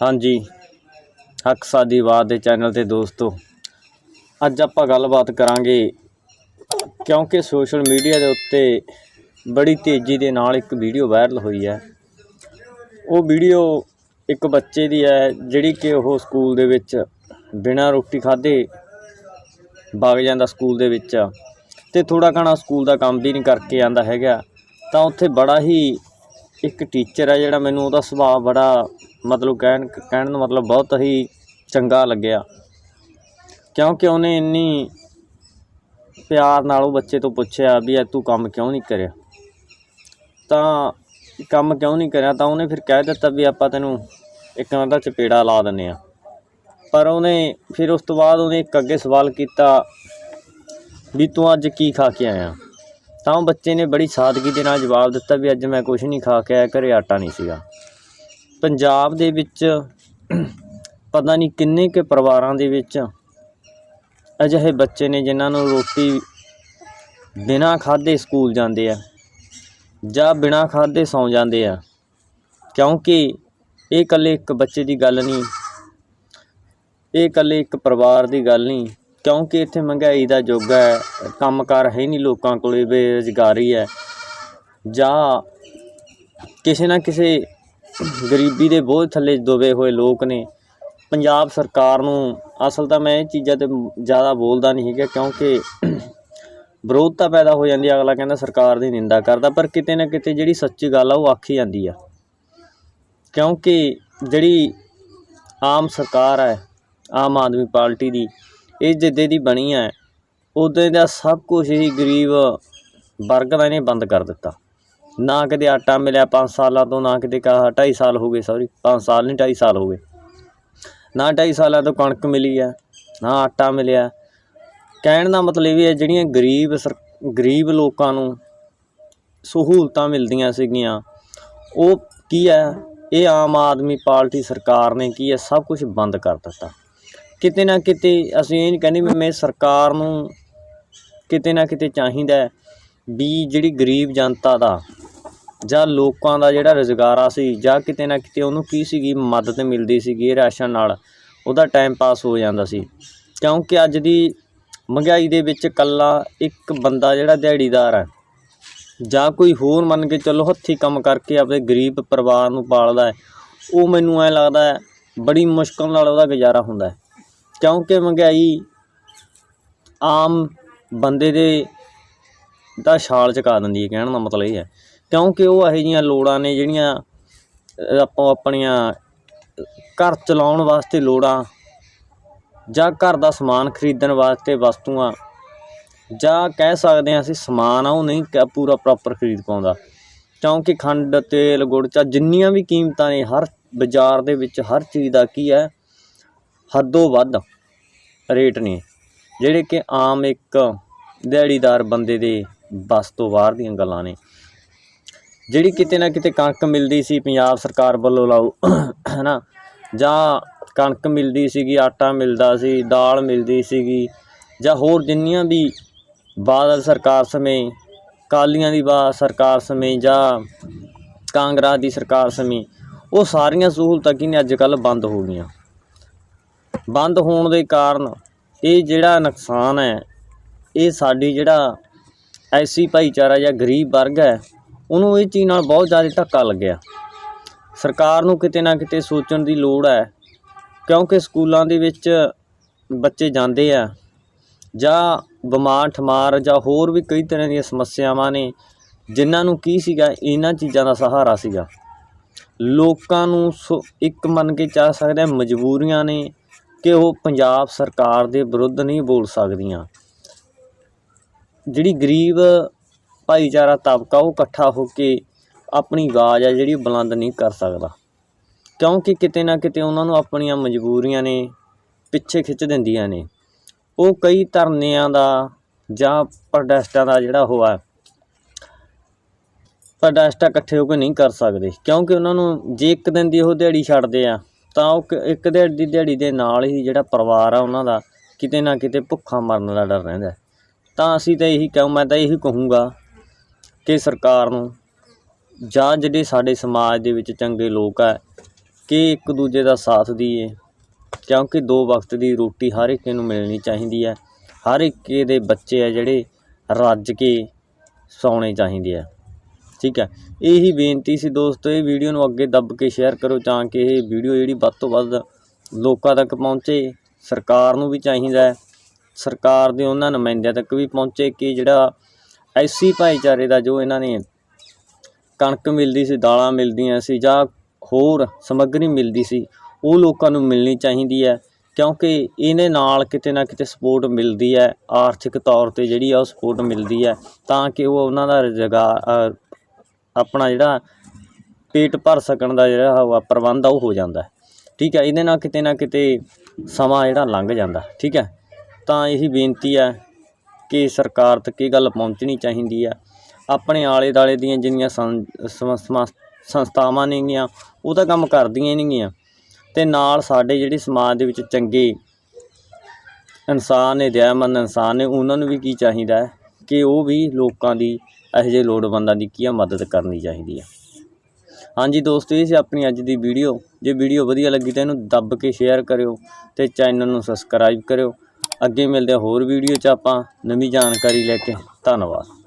ਹਾਂਜੀ। ਹੱਕ ਸਾਦੀਵਾਦ ਦੇ ਚੈਨਲ ਤੇ ਦੋਸਤੋ, ਅੱਜ ਆਪਾਂ ਗੱਲਬਾਤ ਕਰਾਂਗੇ ਕਿਉਂਕਿ ਸੋਸ਼ਲ ਮੀਡੀਆ ਦੇ ਉੱਤੇ ਬੜੀ ਤੇਜ਼ੀ ਦੇ ਨਾਲ ਇੱਕ ਵੀਡੀਓ ਵਾਇਰਲ ਹੋਈ ਹੈ। ਉਹ ਵੀਡੀਓ ਇੱਕ ਬੱਚੇ ਦੀ ਹੈ, ਜਿਹੜੀ ਕਿ ਉਹ ਸਕੂਲ ਦੇ ਵਿੱਚ ਬਿਨਾਂ ਰੋਟੀ ਖਾਧੇ ਵਗ ਜਾਂਦਾ ਸਕੂਲ ਦੇ ਵਿੱਚ ਤੇ ਥੋੜਾ ਘਣਾ ਸਕੂਲ ਦਾ ਕੰਮ ਵੀ ਨਹੀਂ ਕਰਕੇ ਆਂਦਾ ਹੈਗਾ। ਤਾਂ ਉੱਥੇ ਬੜਾ ਹੀ ਇੱਕ ਟੀਚਰ ਹੈ ਜਿਹੜਾ ਮੈਨੂੰ ਉਹਦਾ ਸੁਭਾਅ ਬੜਾ ਮਤਲਬ ਕਹਿਣ ਕਹਿਣ ਦਾ ਮਤਲਬ ਬਹੁਤ ਹੀ ਚੰਗਾ ਲੱਗਿਆ। ਕਿਉਂਕਿ ਉਹਨੇ ਇੰਨੀ ਪਿਆਰ ਨਾਲ ਉਹ ਬੱਚੇ ਤੋਂ ਪੁੱਛਿਆ ਵੀ ਇਹ ਤੂੰ ਕੰਮ ਕਿਉਂ ਨਹੀਂ ਕਰਿਆ? ਤਾਂ ਕੰਮ ਕਿਉਂ ਨਹੀਂ ਕਰਿਆ? ਤਾਂ ਉਹਨੇ ਫਿਰ ਕਹਿ ਦਿੱਤਾ ਵੀ ਆਪਾਂ ਤੈਨੂੰ ਇੱਕ ਨਾ ਦਾ ਚਪੇੜਾ ਲਾ ਦਿੰਨੇ ਆ ਪਰ ਉਹਨੇ ਫਿਰ ਉਸ ਤੋਂ ਬਾਅਦ ਉਹਨੇ ਇੱਕ ਅੱਗੇ ਸਵਾਲ ਕੀਤਾ ਵੀ ਤੂੰ ਅੱਜ ਕੀ ਖਾ ਕੇ ਆਇਆ? ਤਾਂ ਉਹ ਬੱਚੇ ਨੇ ਬੜੀ ਸਾਦਗੀ ਦੇ ਨਾਲ ਜਵਾਬ ਦਿੱਤਾ ਵੀ ਅੱਜ ਮੈਂ ਕੁਝ ਨਹੀਂ ਖਾ ਕੇ ਆਇਆ, ਘਰੇ ਆਟਾ ਨਹੀਂ ਸੀਗਾ। ਪੰਜਾਬ ਦੇ ਵਿੱਚ ਪਤਾ ਨਹੀਂ ਕਿੰਨੇ ਕੁ ਪਰਿਵਾਰਾਂ ਦੇ ਵਿੱਚ ਅਜਿਹੇ ਬੱਚੇ ਨੇ ਜਿਨ੍ਹਾਂ ਨੂੰ ਰੋਟੀ ਬਿਨਾਂ ਖਾਧੇ ਸਕੂਲ ਜਾਂਦੇ ਆ ਜਾਂ ਬਿਨਾਂ ਖਾਧੇ ਸੌਂ ਜਾਂਦੇ ਆ। ਕਿਉਂਕਿ ਇਹ ਇਕੱਲੇ ਇੱਕ ਬੱਚੇ ਦੀ ਗੱਲ ਨਹੀਂ, ਇਹ ਇਕੱਲੇ ਇੱਕ ਪਰਿਵਾਰ ਦੀ ਗੱਲ ਨਹੀਂ, ਕਿਉਂਕਿ ਇੱਥੇ ਮਹਿੰਗਾਈ ਦਾ ਯੁੱਗ ਹੈ, ਕੰਮਕਾਰ ਹੈ ਨਹੀਂ ਲੋਕਾਂ ਕੋਲੇ, ਬੇਰੁਜ਼ਗਾਰੀ ਹੈ ਜਾਂ ਕਿਸੇ ਨਾ ਕਿਸੇ ਗਰੀਬੀ ਦੇ ਬੋਝ ਥੱਲੇ ਦਬੇ ਹੋਏ ਲੋਕ ਨੇ। ਪੰਜਾਬ ਸਰਕਾਰ ਨੂੰ ਅਸਲ ਤਾਂ ਮੈਂ ਇਹ ਚੀਜ਼ਾਂ ਤੇ ਜ਼ਿਆਦਾ ਬੋਲਦਾ ਨਹੀਂ ਹੈਗਾ ਕਿਉਂਕਿ ਵਿਰੋਧ ਤਾਂ ਪੈਦਾ ਹੋ ਜਾਂਦੀ ਅਗਲਾ ਕਹਿੰਦਾ ਸਰਕਾਰ ਦੀ ਨਿੰਦਾ ਕਰਦਾ, ਪਰ ਕਿਤੇ ਨਾ ਕਿਤੇ ਜਿਹੜੀ ਸੱਚੀ ਗੱਲ ਆ ਉਹ ਆਖੀ ਜਾਂਦੀ ਆ। ਕਿਉਂਕਿ ਜਿਹੜੀ ਆਮ ਸਰਕਾਰ ਹੈ ਆਮ ਆਦਮੀ ਪਾਰਟੀ ਦੀ, ਇਹ ਜਿੱਦੇ ਦੀ ਬਣੀ ਹੈ ਉਦੋਂ ਦਾ ਸਭ ਕੁਝ ਹੀ ਗਰੀਬ ਵਰਗ ਦਾ ਇਹਨੇ ਬੰਦ ਕਰ ਦਿੱਤਾ। ਨਾ ਕਿਤੇ ਆਟਾ ਮਿਲਿਆ 5 ਸਾਲਾਂ ਤੋਂ, ਨਾ ਕਿਤੇ ਕਾ 2.5 ਸਾਲ ਹੋ ਗਏ ਸੌਰੀ 5 ਸਾਲ ਨਹੀਂ 2.5 ਸਾਲ ਹੋ ਗਏ। ਨਾ 2.5 ਸਾਲਾਂ ਤੋਂ ਕਣਕ ਮਿਲੀ ਹੈ, ਨਾ ਆਟਾ ਮਿਲਿਆ। ਕਹਿਣ ਦਾ ਮਤਲਬ ਇਹ ਹੈ, ਜਿਹੜੀਆਂ ਗਰੀਬ ਸਰ, ਗਰੀਬ ਲੋਕਾਂ ਨੂੰ ਸਹੂਲਤਾਂ ਮਿਲਦੀਆਂ ਸੀਗੀਆਂ, ਉਹ ਕੀ ਹੈ, ਇਹ ਆਮ ਆਦਮੀ ਪਾਰਟੀ ਸਰਕਾਰ ਨੇ ਕੀ ਹੈ, ਸਭ ਕੁਝ ਬੰਦ ਕਰ ਦਿੱਤਾ। ਕਿਤੇ ਨਾ ਕਿਤੇ ਅਸੀਂ ਇਹ ਨਹੀਂ ਕਹਿੰਦੇ ਵੀ ਮੈਂ ਸਰਕਾਰ ਨੂੰ ਕਿਤੇ ਨਾ ਕਿਤੇ ਚਾਹੀਦਾ ਵੀ ਜਿਹੜੀ ਗਰੀਬ ਜਨਤਾ ਦਾ ਜਾਂ ਲੋਕਾਂ ਦਾ ਜਿਹੜਾ ਰੁਜ਼ਗਾਰਾ ਸੀ, ਜਾਂ ਕਿਤੇ ਨਾ ਕਿਤੇ ਉਹਨੂੰ ਕੀ ਸੀਗੀ, ਮਦਦ ਮਿਲਦੀ ਸੀਗੀ ਰਾਸ਼ਨ ਨਾਲ, ਉਹਦਾ ਟਾਈਮ ਪਾਸ ਹੋ ਜਾਂਦਾ ਸੀ। ਕਿਉਂਕਿ ਅੱਜ ਦੀ ਮਹਿੰਗਾਈ ਦੇ ਵਿੱਚ ਇਕੱਲਾ ਇੱਕ ਬੰਦਾ ਜਿਹੜਾ ਦਿਹਾੜੀਦਾਰ ਹੈ, ਜਾਂ ਕੋਈ ਹੋਰ ਮੰਨ ਕੇ ਚੱਲੋ ਹੱਥੀ ਕੰਮ ਕਰਕੇ ਆਪਣੇ ਗਰੀਬ ਪਰਿਵਾਰ ਨੂੰ ਪਾਲਦਾ ਹੈ, ਉਹ ਮੈਨੂੰ ਐ ਲੱਗਦਾ ਹੈ, ਬੜੀ ਮੁਸ਼ਕਲ ਨਾਲ ਉਹਦਾ ਗੁਜ਼ਾਰਾ ਹੁੰਦਾ ਹੈ। ਕਿਉਂਕਿ ਮਹਿੰਗਾਈ ਆਮ ਬੰਦੇ ਦੇ, ਦਾ ਛਾਲ ਚੁਕਾ ਦਿੰਦੀ ਹੈ, ਕਹਿਣ ਦਾ ਮਤਲਬ ਇਹ ਹੈ। ਕਿਉਂਕਿ ਉਹ ਇਹੋ ਜਿਹੀਆਂ ਲੋੜਾਂ ਨੇ ਜਿਹੜੀਆਂ ਆਪੋ ਆਪਣੀਆਂ ਘਰ ਚਲਾਉਣ ਵਾਸਤੇ ਲੋੜਾਂ ਜਾਂ ਘਰ ਦਾ ਸਮਾਨ ਖਰੀਦਣ ਵਾਸਤੇ ਵਸਤੂਆਂ ਜਾਂ ਕਹਿ ਸਕਦੇ ਹਾਂ ਅਸੀਂ ਸਮਾਨ ਆ, ਉਹ ਨਹੀਂ ਪੂਰਾ ਪ੍ਰੋਪਰ ਖਰੀਦ ਪਾਉਂਦਾ। ਕਿਉਂਕਿ ਖੰਡ, ਤੇਲ, ਗੁੜ ਚਾ ਜਿੰਨੀਆਂ ਵੀ ਕੀਮਤਾਂ ਨੇ, ਹਰ ਬਾਜ਼ਾਰ ਦੇ ਵਿੱਚ ਹਰ ਚੀਜ਼ ਦਾ ਕੀ ਹੈ, ਹੱਦੋਂ ਵੱਧ ਰੇਟ ਨੇ, ਜਿਹੜੇ ਕਿ ਆਮ ਇੱਕ ਦਿਹਾੜੀਦਾਰ ਬੰਦੇ ਦੇ ਬਸ ਤੋਂ ਬਾਹਰ ਦੀਆਂ ਗੱਲਾਂ ਨੇ। ਜਿਹੜੀ ਕਿਤੇ ਨਾ ਕਿਤੇ ਕਣਕ ਮਿਲਦੀ ਸੀ ਪੰਜਾਬ ਸਰਕਾਰ ਵੱਲੋਂ ਲਾਓ ਹੈਨਾ? ਜਾਂ ਕਣਕ ਮਿਲਦੀ ਸੀਗੀ, ਆਟਾ ਮਿਲਦਾ ਸੀ, ਦਾਲ ਮਿਲਦੀ ਸੀਗੀ, ਜਾਂ ਹੋਰ ਜਿੰਨੀਆਂ ਵੀ ਬਾਦਲ ਸਰਕਾਰ ਸਮੇਂ ਕਾਲੀਆਂ ਦੀ ਬਾ, ਸਰਕਾਰ ਸਮੇਂ ਜਾਂ ਕਾਂਗਰਸ ਦੀ ਸਰਕਾਰ ਸਮੇਂ, ਉਹ ਸਾਰੀਆਂ ਸਹੂਲਤਾਂ ਕੀ ਨੇ ਅੱਜ ਕੱਲ੍ਹ ਬੰਦ ਹੋ ਗਈਆਂ। ਬੰਦ ਹੋਣ ਦੇ ਕਾਰਨ ਇਹ ਜਿਹੜਾ ਨੁਕਸਾਨ ਹੈ, ਇਹ ਸਾਡੀ ਜਿਹੜਾ ਐਸੀ ਭਾਈਚਾਰਾ ਜਾਂ ਗਰੀਬ ਵਰਗ ਹੈ ਉਹਨੂੰ ਇਹ ਚੀਜ਼ ਨਾਲ ਬਹੁਤ ਜ਼ਿਆਦਾ ਧੱਕਾ ਲੱਗਿਆ। ਸਰਕਾਰ ਨੂੰ ਕਿਤੇ ਨਾ ਕਿਤੇ ਸੋਚਣ ਦੀ ਲੋੜ ਹੈ, ਕਿਉਂਕਿ ਸਕੂਲਾਂ ਦੇ ਵਿੱਚ ਬੱਚੇ ਜਾਂਦੇ ਆ, ਜਾਂ ਬਿਮਾਰ ਠਮਾਰ, ਜਾਂ ਹੋਰ ਵੀ ਕਈ ਤਰ੍ਹਾਂ ਦੀਆਂ ਸਮੱਸਿਆਵਾਂ ਨੇ, ਜਿਨ੍ਹਾਂ ਨੂੰ ਕੀ ਸੀਗਾ, ਇਹਨਾਂ ਚੀਜ਼ਾਂ ਦਾ ਸਹਾਰਾ ਸੀਗਾ। ਲੋਕਾਂ ਨੂੰ ਸੋ, ਇੱਕ ਮੰਨ ਕੇ ਚੱਲ ਸਕਦੇ ਹਾਂ ਮਜਬੂਰੀਆਂ ਨੇ ਕਿ ਉਹ ਪੰਜਾਬ ਸਰਕਾਰ ਦੇ ਵਿਰੁੱਧ ਨਹੀਂ ਬੋਲ ਸਕਦੀਆਂ। ਜਿਹੜੀ ਗਰੀਬ ਭਾਈਚਾਰਾ ਤਬਕਾ ਉਹ ਇਕੱਠਾ ਹੋ ਕੇ ਆਪਣੀ ਆਵਾਜ਼ ਆ ਜਿਹੜੀ ਬੁਲੰਦ ਨਹੀਂ ਕਰ ਸਕਦਾ। ਕਿਉਂਕਿ ਕਿਤੇ ਨਾ ਕਿਤੇ ਉਹਨਾਂ ਨੂੰ ਆਪਣੀਆਂ ਮਜਬੂਰੀਆਂ ਨੇ, ਪਿੱਛੇ ਖਿੱਚ ਦਿੰਦੀਆਂ ਨੇ। ਉਹ ਕਈ ਧਰਨਿਆਂ ਦਾ ਜਾਂ ਪ੍ਰੋਟੈਸਟਾਂ ਦਾ ਜਿਹੜਾ ਹੋਆ ਪ੍ਰੋਟੈਸਟ ਇਕੱਠੇ ਹੋ ਕੇ ਨਹੀਂ ਕਰ ਸਕਦੇ। ਕਿਉਂਕਿ ਉਹਨਾਂ ਨੂੰ ਜੇ ਇੱਕ ਦਿਨ ਦੀ ਉਹ ਦਿਹਾੜੀ ਛੱਡਦੇ ਆ, ਤਾਂ ਉਹ ਇੱਕ ਦਿਹਾੜੀ ਦੀ ਦਿਹਾੜੀ ਦੇ ਨਾਲ ਹੀ ਜਿਹੜਾ ਪਰਿਵਾਰ ਆ ਉਹਨਾਂ ਦਾ ਕਿਤੇ ਨਾ ਕਿਤੇ ਭੁੱਖਾ ਮਰਨ ਦਾ ਡਰ ਰਹਿੰਦਾ ਤਾਂ ਅਸੀਂ ਤਾਂ ਇਹੀ ਕਹੂੰ, ਮੈਂ ਤਾਂ ਇਹੀ ਕਹੂੰਗਾ ਕਿ ਸਰਕਾਰ ਨੂੰ ਜਾਂ ਜਿਹੜੇ ਸਾਡੇ ਸਮਾਜ ਦੇ ਵਿੱਚ ਚੰਗੇ ਲੋਕ ਆ, ਕਿ ਇੱਕ ਦੂਜੇ ਦਾ ਸਾਥ ਦਈਏ। ਕਿਉਂਕਿ ਦੋ ਵਕਤ ਦੀ ਰੋਟੀ ਹਰ ਇੱਕ ਨੂੰ ਮਿਲਣੀ ਚਾਹੀਦੀ ਹੈ ਹਰ ਇੱਕ ਦੇ ਬੱਚੇ ਆ ਜਿਹੜੇ ਰੱਜ ਕੇ ਸੌਣੇ ਚਾਹੀਦੇ ਆ। ਠੀਕ ਹੈ ਇਹੀ ਬੇਨਤੀ ਸੀ ਦੋਸਤੋ, ਇਹ ਵੀਡੀਓ ਨੂੰ ਅੱਗੇ ਦੱਬ ਕੇ ਸ਼ੇਅਰ ਕਰੋ ਤਾਂ ਕਿ ਇਹ ਵੀਡੀਓ ਜਿਹੜੀ ਵੱਧ ਤੋਂ ਵੱਧ ਲੋਕਾਂ ਤੱਕ ਪਹੁੰਚੇ। ਸਰਕਾਰ ਨੂੰ ਵੀ ਚਾਹੀਦਾ ਸਰਕਾਰ ਦੇ ਉਹਨਾਂ ਨੁਮਾਇੰਦਿਆਂ ਤੱਕ ਵੀ ਪਹੁੰਚੇ ਕਿ ਜਿਹੜਾ ਐਸੀ ਭਾਈਚਾਰੇ ਦਾ ਜੋ ਇਹਨਾਂ ਨੇ ਕਣਕ ਮਿਲਦੀ ਸੀ, ਦਾਲਾਂ ਮਿਲਦੀਆਂ ਸੀ ਜਾਂ ਹੋਰ ਸਮੱਗਰੀ ਮਿਲਦੀ ਸੀ, ਉਹ ਲੋਕਾਂ ਨੂੰ ਮਿਲਣੀ ਚਾਹੀਦੀ ਹੈ ਕਿਉਂਕਿ ਇਹਨੇ ਨਾਲ ਕਿਤੇ ਨਾ ਕਿਤੇ ਸਪੋਰਟ ਮਿਲਦੀ ਹੈ, ਆਰਥਿਕ ਤੌਰ ਤੇ ਜਿਹੜੀ ਆ ਉਹ ਸਪੋਰਟ ਮਿਲਦੀ ਹੈ ਤਾਂ ਕਿ ਉਹ ਉਹਨਾਂ ਦਾ ਰੁਜ਼ਗਾਰ ਆਪਣਾ ਜਿਹੜਾ ਪੇਟ ਭਰ ਸਕਣ ਦਾ ਜਿਹੜਾ ਵਾ ਪ੍ਰਬੰਧ ਆ, ਉਹ ਹੋ ਜਾਂਦਾ ਠੀਕ ਹੈ, ਇਹਦੇ ਨਾਲ ਕਿਤੇ ਨਾ ਕਿਤੇ ਸਮਾਂ ਜਿਹੜਾ ਲੰਘ ਜਾਂਦਾ। ਠੀਕ ਹੈ, ਤਾਂ ਇਹੀ ਬੇਨਤੀ ਹੈ ਕਿ ਸਰਕਾਰ ਤੱਕ ਇਹ ਗੱਲ ਪਹੁੰਚਣੀ ਚਾਹੀਦੀ ਹੈ ਆਪਣੇ ਆਲੇ ਦਾਲੇ ਦੀਆਂ ਜਿੰਨੀਆਂ ਸੰ- ਸੰਸਥਾਵਾਂ ਨੇਗੀਆਂ ਉਹ ਤਾਂ ਕੰਮ ਕਰਦੀਆਂ ਹੀ ਨੇਗੀਆਂ। ਤੇ ਨਾਲ ਸਾਡੇ ਜਿਹੜੇ ਸਮਾਜ ਦੇ ਵਿੱਚ ਚੰਗੇ ਇਨਸਾਨ ਨੇ, ਦਇਆਮੰਦ ਇਨਸਾਨ ਨੇ, ਉਹਨਾਂ ਨੂੰ ਵੀ ਕੀ ਚਾਹੀਦਾ ਹੈ ਕਿ ਉਹ ਵੀ ਲੋਕਾਂ ਦੀ, ਇਹੋ ਜਿਹੇ ਲੋੜਵੰਦਾਂ ਦੀ ਕੀ ਆ ਮਦਦ ਕਰਨੀ ਚਾਹੀਦੀ ਹੈ ਹਾਂਜੀ ਦੋਸਤੋ, ਇਹ ਸੀ ਆਪਣੀ ਅੱਜ ਦੀ ਵੀਡੀਓ। ਜੇ ਵੀਡੀਓ ਵਧੀਆ ਲੱਗੀ ਤਾਂ ਇਹਨੂੰ ਦੱਬ ਕੇ ਸ਼ੇਅਰ ਕਰਿਓ ਤੇ ਚੈਨਲ ਨੂੰ ਸਬਸਕ੍ਰਾਈਬ ਕਰਿਓ। ਅੱਗੇ ਮਿਲਦੇ ਹਾਂ ਹੋਰ ਵੀਡੀਓ 'ਚ ਆਪਾਂ ਨਵੀਂ ਜਾਣਕਾਰੀ ਲੈ ਕੇ। ਧੰਨਵਾਦ।